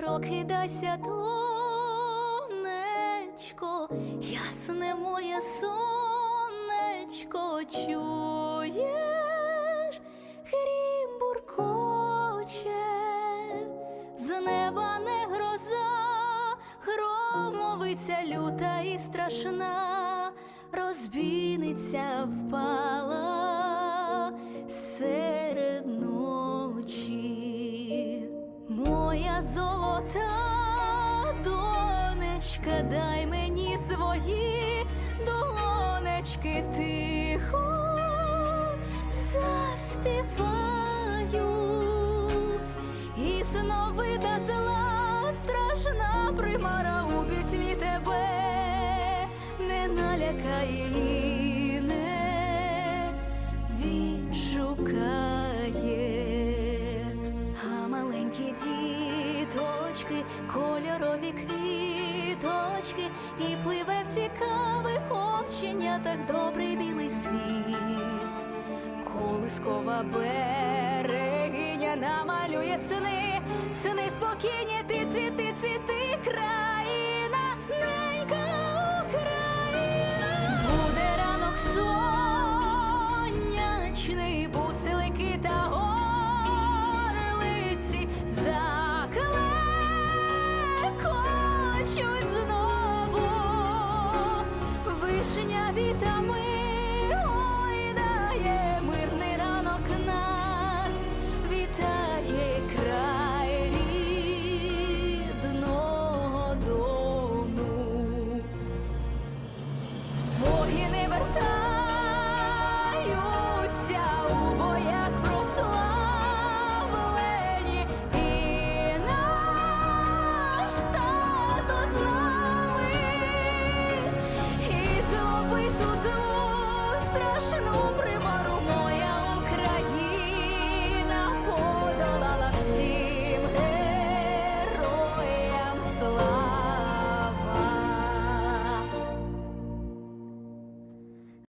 Прокидайся, донечко, ясне моє сонечко, чуєш, грім буркоче, з неба не гроза, громовиця люта і страшна, розбійниця впала серед ночі. Моя золота донечка, дай мені свої долонечки тихо заспіваю. І сновида зла страшна примара у пітьмі тебе не налякає і. А маленькі діточки, кольорові квіточки, і пливе в цікавих оченятах добрий білий світ. Колискова берегиня намалює сни, сни спокійні, ти цвіти, цвіти, країна, вітрами.